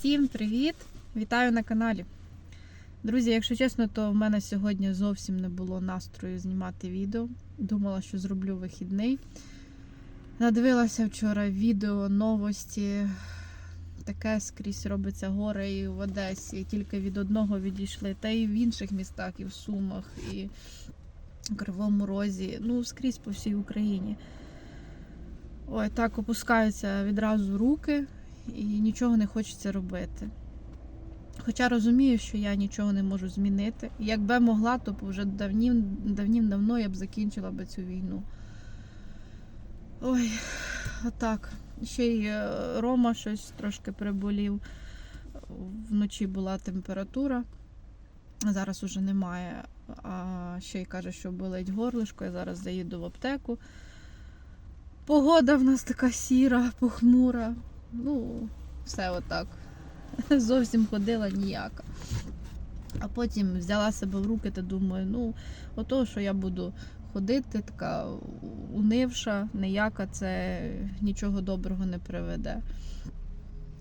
Всім привіт! Вітаю на каналі. Друзі, якщо чесно, то в мене сьогодні зовсім не було настрою знімати відео. Думала, що зроблю вихідний. Надивилася вчора відео, новості. Таке скрізь робиться горе і в Одесі. Тільки від одного відійшли. Та і в інших містах, і в Сумах, і в Кривому Розі. Ну, скрізь по всій Україні. Ой, так опускаються відразу руки і нічого не хочеться робити. Хоча розумію, що я нічого не можу змінити. Якби могла, то вже давнім, давнім-давно я б закінчила би цю війну. Ой, отак. Ще й е, Рома щось трошки приболів. Вночі була температура. Зараз уже немає. А ще й каже, що болить горлишко. Я зараз заїду в аптеку. Погода в нас така сіра, похмура. Ну, все отак. Зовсім ходила ніяка. А потім взяла себе в руки та думаю, ну, ото, що я буду ходити, така унивша, ніяка, це нічого доброго не приведе.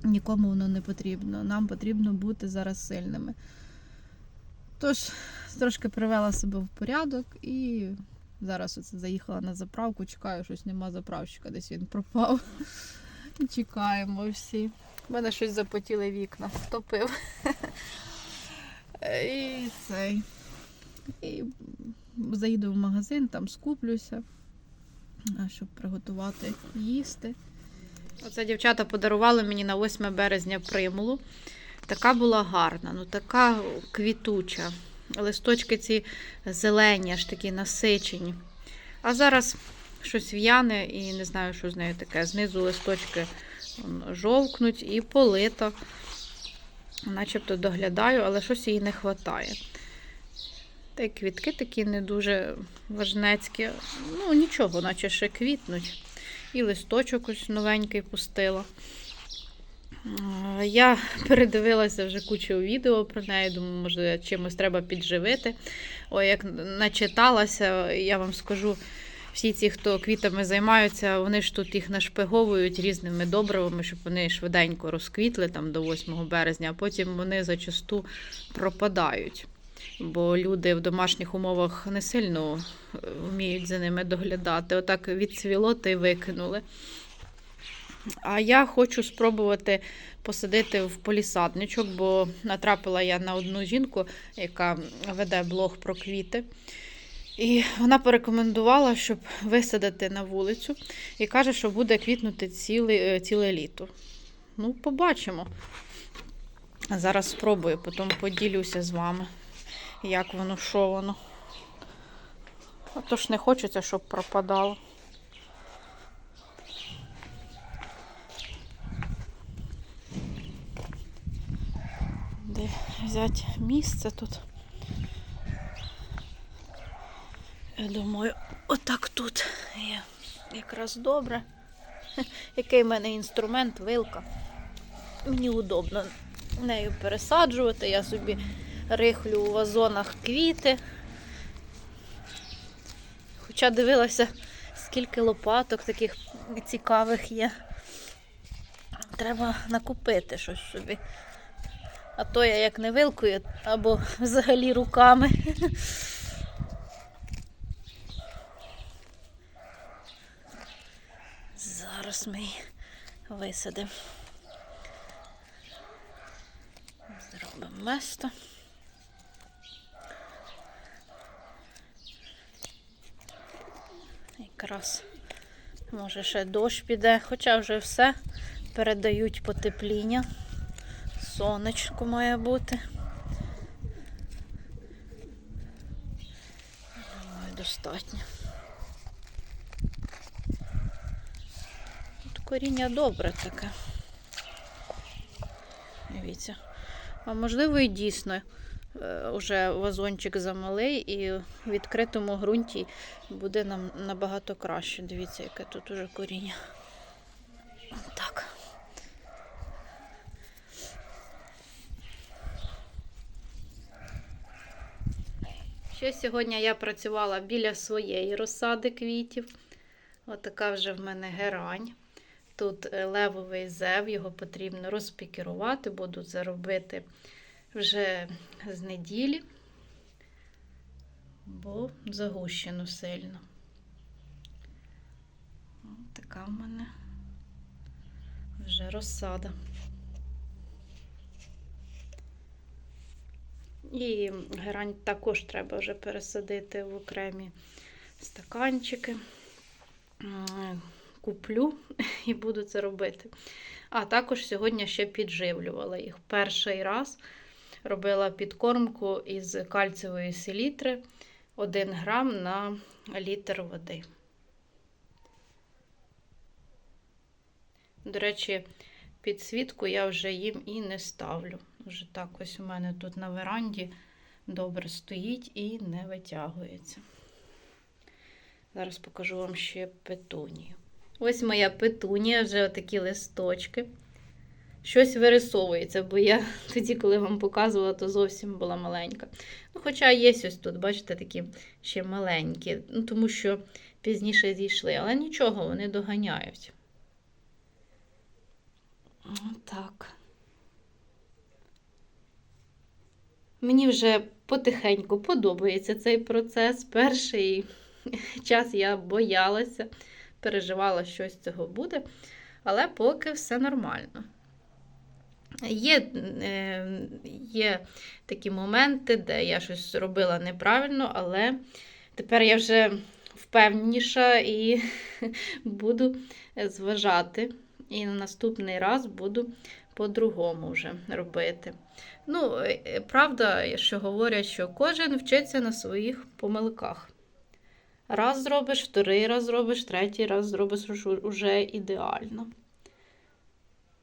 Нікому воно не потрібно. Нам потрібно бути зараз сильними. Тож, трошки привела себе в порядок і зараз оце заїхала на заправку, чекаю, щось нема заправщика, десь він пропав. І чекаємо всі. У мене щось запотіли вікна, втопив. І цей. І заїду в магазин, там скуплюся, щоб приготувати їсти. Оце дівчата подарували мені на 8 березня примулу. Така була гарна, ну така квітуча. Листочки ці зелені, аж такі насичені. А зараз щось в'яне і не знаю, що з нею таке. Знизу листочки жовкнуть і полито. Начебто доглядаю, але щось їй не вистачає. Та й квітки такі не дуже важнецькі. Ну, нічого, наче ще квітнуть. І листочок ось новенький пустила. Я передивилася вже кучу відео про неї, думаю, може, чимось треба підживити. Ой, як начиталася, я вам скажу, всі ці, хто квітами займаються, вони ж тут їх нашпиговують різними добривами, щоб вони швиденько розквітли там до 8 березня, а потім вони зачасту пропадають. Бо люди в домашніх умовах не сильно е, вміють за ними доглядати. Отак відцвіло та й викинули. А я хочу спробувати посадити в полісадничок, бо натрапила я на одну жінку, яка веде блог про квіти. І вона порекомендувала, щоб висадити на вулицю, і каже, що буде квітнути ціле, е, ціле літо. Ну, побачимо. Зараз спробую, потім поділюся з вами, як воно, що воно. А то ж не хочеться, щоб пропадало. Де взяти місце тут? Я думаю, отак тут є якраз добре. Який в мене інструмент, вилка. Мені удобно нею пересаджувати. Я собі рихлю у вазонах квіти. Хоча дивилася, скільки лопаток таких цікавих є. Треба накупити щось собі. А то я як не вилкою, або взагалі руками. Зараз ми висадимо. Зробимо место. Якраз може ще дощ піде, хоча вже все передають потепління. Сонечко має бути. Думаю, достатньо. Коріння добре таке. Дивіться. А можливо і дійсно е, уже вазончик замалий і в відкритому ґрунті буде нам набагато краще. Дивіться, яке тут уже коріння. Так. Ще сьогодні я працювала біля своєї розсади квітів. Отака вже в мене герань. Тут е, левовий зев, його потрібно розпікірувати, буду це робити вже з неділі, бо загущено сильно. Ось така в мене вже розсада. І герань також треба вже пересадити в окремі стаканчики. Куплю і буду це робити. А також сьогодні ще підживлювала їх. Перший раз робила підкормку із кальцієвої селітри 1 грам на літр води. До речі, підсвітку я вже їм і не ставлю. Вже так ось у мене тут на веранді добре стоїть і не витягується. Зараз покажу вам ще петунію. Ось моя петунія, вже такі листочки. Щось вирисовується, бо я тоді, коли вам показувала, то зовсім була маленька. Ну, хоча є ось тут, бачите, такі ще маленькі, ну, тому що пізніше зійшли, але нічого, вони доганяють. Так. Мені вже потихеньку подобається цей процес. Перший час я боялася, переживала, що з цього буде, але поки все нормально. Є, е, є такі моменти, де я щось робила неправильно, але тепер я вже впевненіша і буду зважати. І на наступний раз буду по-другому вже робити. Ну, е, правда, що говорять, що кожен вчиться на своїх помилках. Раз зробиш, вторий раз зробиш, третій раз зробиш уже ідеально.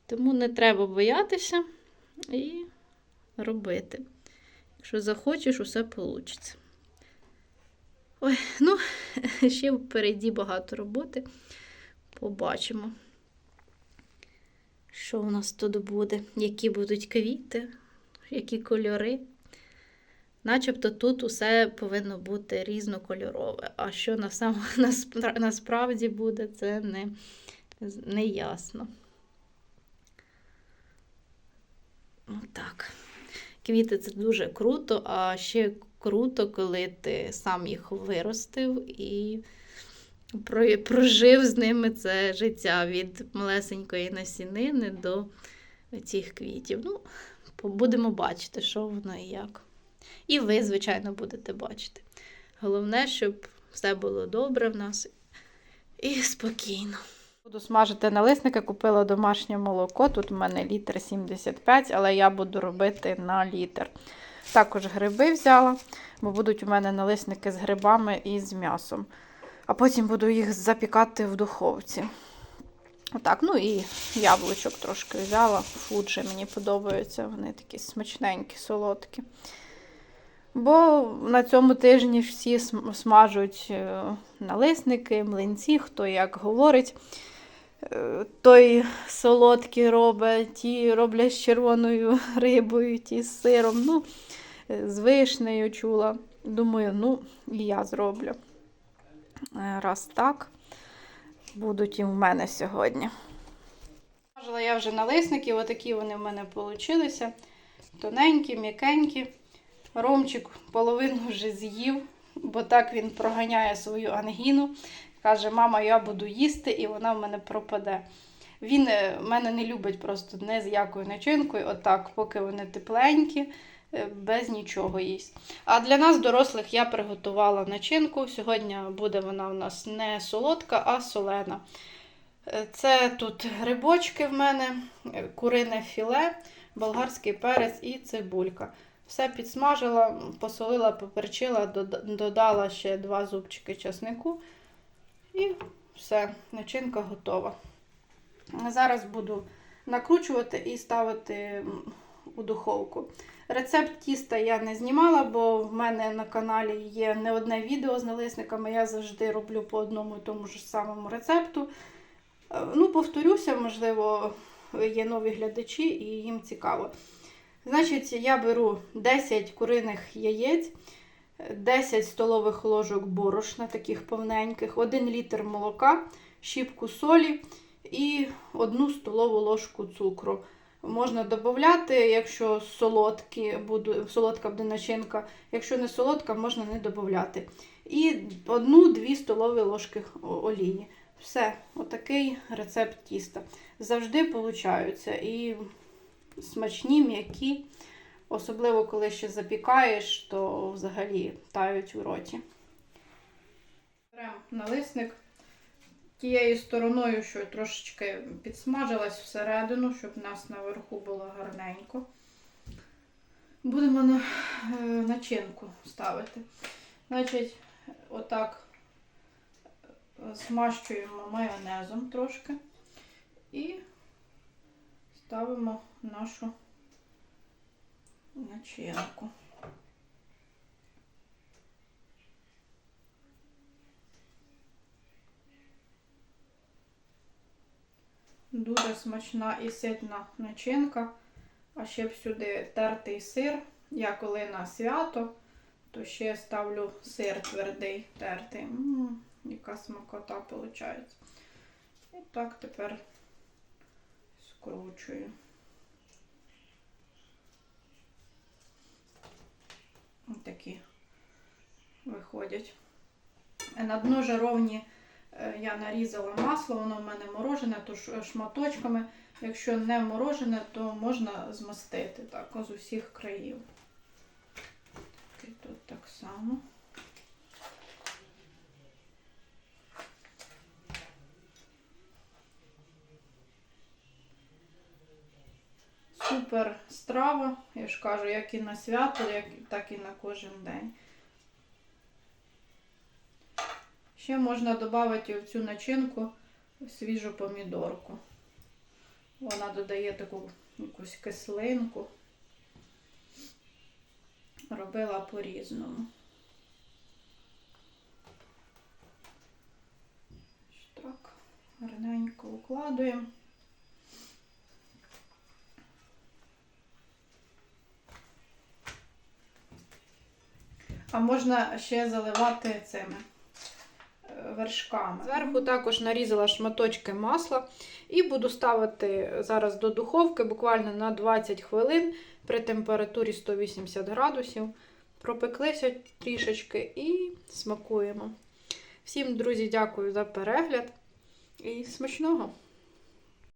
Тому не треба боятися і робити. Якщо захочеш, усе вийде. Ой, ну, ще впереді багато роботи. Побачимо, що у нас тут буде, які будуть квіти, які кольори. Начебто тут усе повинно бути різнокольорове. А що насправді буде, це не, не ясно. Отак. Квіти це дуже круто, а ще круто, коли ти сам їх виростив і прожив з ними це життя від малесенької насінини до цих квітів. Ну, будемо бачити, що воно і як. І ви, звичайно, будете бачити. Головне, щоб все було добре в нас і спокійно. Буду смажити налисники, купила домашнє молоко. Тут у мене літр 75, але я буду робити на літр. Також гриби взяла, бо будуть у мене налисники з грибами і з м'ясом. А потім буду їх запікати в духовці. Отак, ну і яблучок трошки взяла. Фуджі мені подобаються, вони такі смачненькі, солодкі. Бо на цьому тижні всі смажуть е, налисники, млинці, хто як говорить. Е, той солодкі робить, ті роблять з червоною рибою, ті з сиром. ну, З вишнею чула. Думаю, ну, і я зроблю. Е, раз так, будуть і в мене сьогодні. Смажила я вже налисники, отакі вони в мене вийшли. Тоненькі, м'якенькі. Ромчик половину вже з'їв, бо так він проганяє свою ангіну. Каже, мама, я буду їсти, і вона в мене пропаде. Він е, мене не любить просто не з якою начинкою, отак, поки вони тепленькі, е, без нічого їсть. А для нас, дорослих, я приготувала начинку. Сьогодні буде вона у нас не солодка, а солена. Е, це тут грибочки в мене, курине філе, болгарський перець і цибулька. Все підсмажила, посолила, поперчила, додала ще два зубчики часнику. І все, начинка готова. Зараз буду накручувати і ставити у духовку. Рецепт тіста я не знімала, бо в мене на каналі є не одне відео з налисниками. Я завжди роблю по одному і тому ж самому рецепту. Е, ну, повторюся, можливо, є нові глядачі і їм цікаво. Значить, я беру 10 куриних яєць. 10 столових ложок борошна, таких повненьких, 1 літр молока, щіпку солі і одну столову ложку цукру. Можна додати, якщо солодкі буду, солодка буде начинка. Якщо не солодка, можна не додати. І одну-дві столові ложки олії. Все, отакий рецепт тіста. Завжди получаються і смачні, м'які. Особливо, коли ще запікаєш, то взагалі тають у роті. Беремо налисник тією стороною, що трошечки підсмажилась всередину, щоб у нас наверху було гарненько. Будемо на е, начинку ставити. Значить, отак е, змащуємо майонезом трошки і ставимо нашу начинку. Дуже смачна і ситна начинка. А ще б сюди тертий сир. Я коли на свято, то ще ставлю сир твердий тертий. М, яка смакота виходить. І так тепер скручую. Ось такі виходять. На дно жаровні е, я нарізала масло, воно в мене морожене, то шматочками. Якщо не морожене, то можна змастити так, з усіх країв. І тут так само. Супер страва, я ж кажу, як і на свято, так і на кожен день. Ще можна додати в цю начинку свіжу помідорку. Вона додає таку якусь кислинку. Робила по-різному. Так, гарненько укладуємо. А можна ще заливати цими е, вершками. Зверху також нарізала шматочки масла і буду ставити зараз до духовки буквально на 20 хвилин при температурі 180 градусів. Пропеклися трішечки і смакуємо. Всім, друзі, дякую за перегляд і смачного!